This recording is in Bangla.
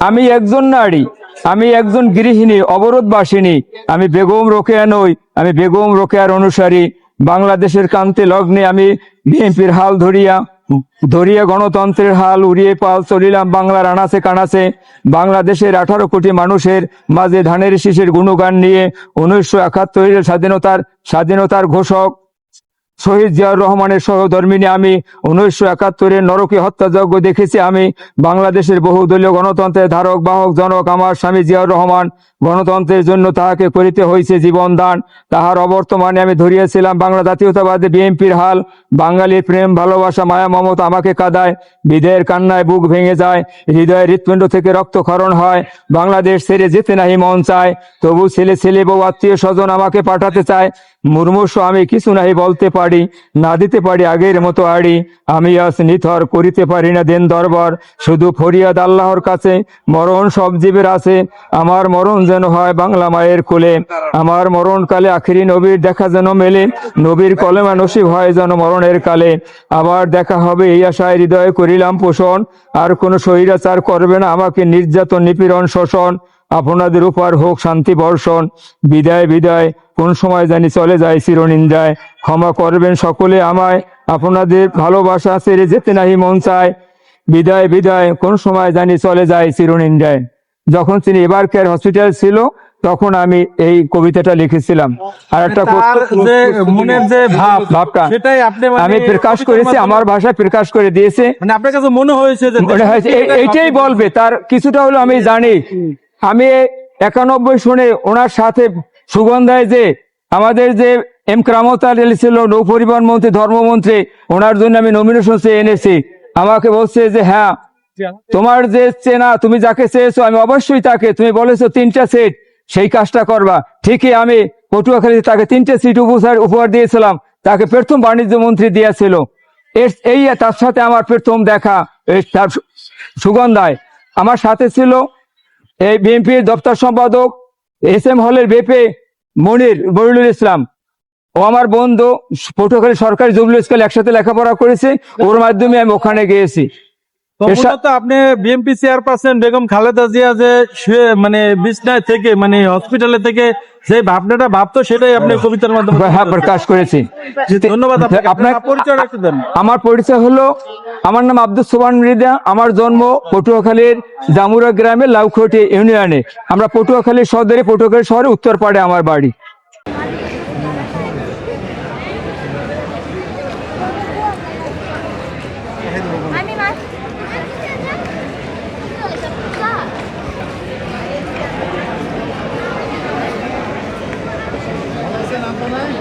আমি একজন নারী, আমি একজন গৃহিণী, অবরোধবাসিনী, আমি বেগম রোকেয়া নই, আমি বেগম রোকেয়ার অনুসারী। বাংলাদেশের কান্তে লগ্নে আমি বিএনপির হাল ধরিয়া ধরিয়া গণতন্ত্রের হাল উড়িয়ে পাল চলিলাম বাংলার আনাচে কানাচে। বাংলাদেশের আঠারো কোটি মানুষের মাঝে ধানের শীষের গুণগান নিয়ে উনিশশো একাত্তরের স্বাধীনতার স্বাধীনতার ঘোষক শহীদ জিয়াউর রহমানের সহধর্মিনী আমি। উনিশশো একাত্তরের নরকী হত্যাযজ্ঞ দেখেছি আমি। বাংলাদেশের বহুদলীয় গণতন্ত্রের ধারক, বাহক, জনক আমার স্বামী জিয়াউর রহমান গণতন্ত্রের জন্য তাহাকে করিতে হয়েছে জীবন দান। তাহার অবর্তমানে আমি ধরিয়েছিলাম বাংলা জাতীয়তাবাদী বিএনপির হাল। বাঙালির প্রেম, ভালোবাসা, মায়া, মমতা আমাকে কাদায়। বিদের কান্নায় বুক ভেঙে যায়। হৃদয়ের হৃৎপিণ্ড থেকে রক্তক্ষরণ হয়। বাংলাদেশ ছেড়ে যেতে নাহি মন চায়। তবু ছেলে ছেলে বউ আত্মীয় স্বজন আমাকে পাঠাতে চায়। মুর্মুষ আমি কিছু নাই বলতে পারি, না দিতে পারি আগের মতো আড়ি। আমি আজ নিথর করিতে পারি না দেন দরবার, শুধু ফরিয়াদ আল্লাহর কাছে। মরণ সব জীবের আছে, আমার মরণ যেন হয় বাংলা মায়ের কোলে। আমার মরণকালে আখিরি নবীর দেখা যেন মেলে, নবীর কলেমা নসিব হয় যেন মরণের কালে। আবার দেখা হবে এই আশায় হৃদয়ে করিলাম পোষণ, আর কোনো স্বৈরাচার করবে না আমাকে নির্যাতন নিপীড়ন শোষণ। আপনাদের উপর হোক শান্তি বর্ষণ। বিদায় বিদায় কোন সময় জানি চলে যায় চিরনিন্দায় ক্ষমা করবেন সকলে আমায়। আপনাদের ভালোবাসা ছেড়ে যেতে নাহি মন চায়। বিদায় বিদায়। কোন সময় জানি চলে যায় চিরনিন্দায় যখন তিনি এবার কেয়ার হসপিটাল ছিল তখন আমি এই কবিতাটা লিখেছিলাম। আর একটা মনের যে ভাব ভাবটা সেটাই আপনি মানে আমি প্রকাশ করেছি আমার ভাষায় প্রকাশ করে দিয়েছে। মানে আপনার কাছে মনে হয়েছে যে মনে হয়েছে। এইটাই বলবে তার কিছুটা হলো আমি জানি। আমি একানব্বই শুনে ওনার সাথে সুগন্ধায় যে আমাদের যে এম ক্রামতার ছিল নৌ পরিবহন মন্ত্রী, ধর্মমন্ত্রী, ওনার জন্য আমি নমিনেশন চেয়ে এনেছি। আমাকে বলছে যে হ্যাঁ তোমার যে চেনা, তুমি যাকে চেয়েছো, আমি অবশ্যই তাকে, তুমি বলেছ তিনটা সিট সেই কাজটা করবা। ঠিকই আমি পটুয়াখালী তাকে তিনটে সিট উপহার উপহার দিয়েছিলাম। তাকে প্রথম বাণিজ্য মন্ত্রী দিয়েছিল। এই, তার সাথে আমার প্রথম দেখা তার সুগন্ধায়। আমার সাথে ছিল এই বিএনপির দপ্তর সম্পাদক এস এম হলের বেপে মনির মনিরুল ইসলাম। ও আমার বন্ধু, পটুয়াখালী সরকারি জুবলি স্কুল একসাথে লেখাপড়া করেছে। ওর মাধ্যমে আমি ওখানে গিয়েছি। তো এর আপনি বিএনপি চেয়ারপারসন বেগম খালেদা জিয়া যে মানে বিছনায় থেকে মানে হসপিটালে থেকে যে ভাবনাটা ভাবতো সেটাই আপনি কবিতার মাধ্যমে হ্যাঁ প্রকাশ করেছি। ধন্যবাদ আপনার পরিচয় একটু দেন। আমার পরিচয় হলো আমার নাম আব্দুল সোবান মৃদা আমার জন্ম পটুয়াখালীর জামুরা গ্রামের লাউখটি ইউনিয়নে। আমরা পটুয়াখালী সদরে পটুয়াখালী শহরে উত্তরপাড়ে আমার বাড়ি। Come on.